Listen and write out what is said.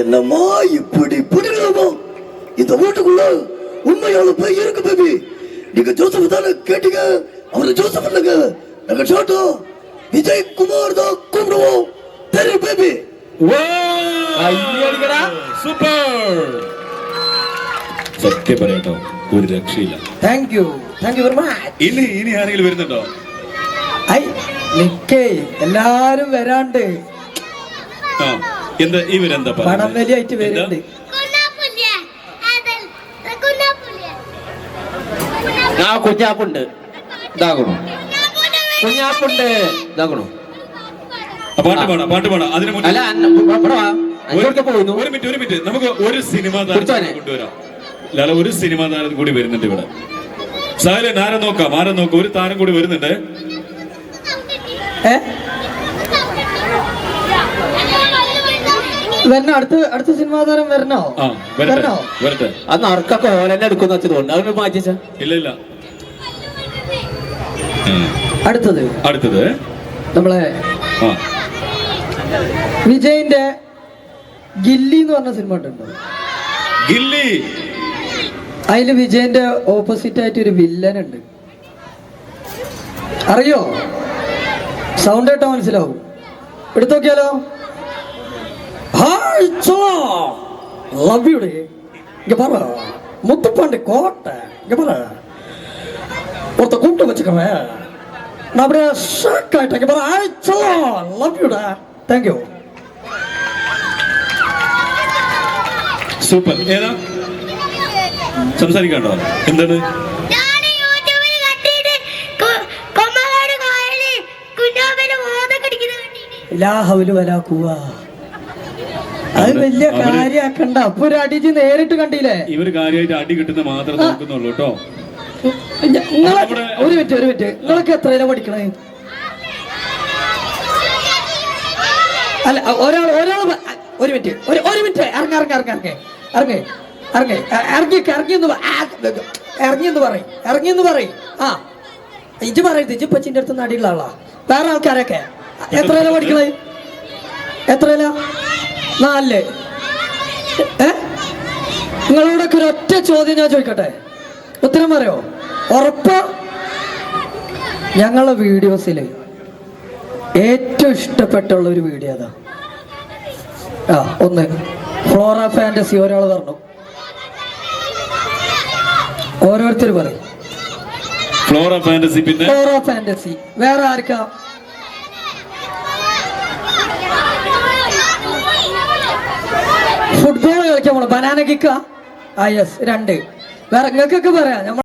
என்னம்மா இப்படி பிடிக்கலாமா இந்த வீட்டுக்குள்ள உண்மையால போய் இருக்கு பேபி நீங்க ஜோசப் தானே கேட்டீங்க அவரை ஜோசப் இல்லைங்க நாங்க ஷாட்டோ விஜய் குமார் தான் கூப்பிடுவோம் தெரியும் பேபி സൂപ്പർ സത്യം പറയട്ടോ ഒരു രക്ഷയില്ല thank you thank you very much ഇനി ഇനി ആരെങ്കിലും വരുന്നുണ്ടോ ഐ നിക്കേ എല്ലാരും വരാണ്ട് ആ എന്താ? ഇവരെന്താ പണം വലിയായിട്ട് എന്താ? വരുന്നുണ്ട്. ആ കുഞ്ഞാപ്പുണ്ട്. ഇതാകണോ. കുഞ്ഞാപ്പുണ്ട് ഇതാകണോ. പാട്ട് പാടാം പാട്ട് പാടാം. അതിന്. ഒരു മിനിറ്റ് ഒരു മിനിറ്റ്. നമുക്ക് ഒരു സിനിമ താരം. കൊണ്ടുവരാം. ലാല ഒരു സിനിമ താരം കൂടി വരുന്നുണ്ട് ഇവിടെ. സാഹചര്യം ആരെ നോക്കാം? ആരെ നോക്കാം? ഒരു താരം കൂടി വരുന്നുണ്ട്. ഏ? വരണോ? അടുത്ത അടുത്ത സിനിമാ താരം വരണോ? വരണോ? വരട്ടെ. അത് നറുക്കൊക്കെ ഓലെന്നെ എടുക്കുന്ന വെച്ചതുകൊണ്ട് അതിന് മാറ്റിച്ച ഇല്ല ഇല്ല. അടുത്തത്. അടുത്തത്? നമ്മളെ ആ. വിജയിന്റെ ഗില്ലി എന്ന് പറഞ്ഞ സിനിമ ഉണ്ടോ ഗില്ലി. അതിൽ വിജയന്റെ ഓപ്പോസിറ്റ് ആയിട്ട് ഒരു വില്ലൻ ഉണ്ട്. അറിയോ? സൗണ്ട് കേട്ടോ മനസ്സിലാവും. എടുത്തു നോക്കിയാലോ ஹாய் சலா லவ் யூ இங்கே பாரு முத்துப்பாண்டி கோட்டை இங்கே பாரு ஒருத்த கூப்பிட்டு வச்சுக்கவேன் நான் அப்படியே ஷாக் ஆகிட்டேன் இங்கே பாரு ஹாய் சலா லவ் யூடா தேங்க்யூ സൂപ്പർ ഏതാ സംസാരിക്കണ്ടോ എന്താണ് ഇല്ലാഹവലു വലാക്കുക അത് വലിയ കാര്യാക്കണ്ട. അപ്പൊ ഒരു അടിച്ച് നേരിട്ട് കണ്ടില്ലേ? ഇവർ കാര്യമായിട്ട് അടി കിട്ടുന്ന മാത്രം നോക്കുന്നുള്ളൂ കേട്ടോ. നിങ്ങളെ ഒരു മിനിറ്റ് ഒരു മിനിറ്റ്. നിങ്ങളൊക്കെ എത്രയിലാ പഠിക്കണേ? അല്ല ഒരാൾ ഒരാൾ ഒരു മിനിറ്റ്. ഒരു ഒരു മിനിറ്റ്. ഇറങ്ങ ഇറങ്ങ ഇറങ്ങ ഇറങ്ങ. ഇറങ്ങ. ഇറങ്ങ. ഇറങ്ങി ഇറങ്ങി എന്ന് ഇറങ്ങി എന്ന് പറയും. ഇറങ്ങി എന്ന് പറയും. ആ. ഇജ് പറയരുത്. ഇജ് പച്ചിന്റെ അടുത്ത് നടിയുള്ള ആളാ. വേറെ ആൾക്കാരൊക്കെ. എത്രയിലാ പഠിക്കണേ? എത്രയിലാ? നാലിൽ ഏ? നിങ്ങളോടൊക്കെ ഒരു ഒറ്റ ചോദ്യം ഞാൻ ചോദിക്കട്ടെ? ഉത്തരം പറയോ? ഉറപ്പ്? ഞങ്ങളുടെ വീഡിയോസിൽ ഏറ്റവും ഇഷ്ടപ്പെട്ടുള്ള ഒരു വീഡിയോ അതാ. ആ ഒന്ന്. ഫ്ലോറ ഫാന്റസി ഒരാൾ പറഞ്ഞു. ഓരോരുത്തർ പറയും. ഫ്ലോറ ഫാന്റസി പിന്നെ? ഫ്ലോറ ഫാന്റസി വേറെ ആർക്കാ? ഫുട്ബോൾ കളിക്കാൻ പോണം. ബനാന കിക്ക ആ? യെസ് രണ്ട്. വേറെ നിങ്ങൾക്കൊക്കെ പറയാം.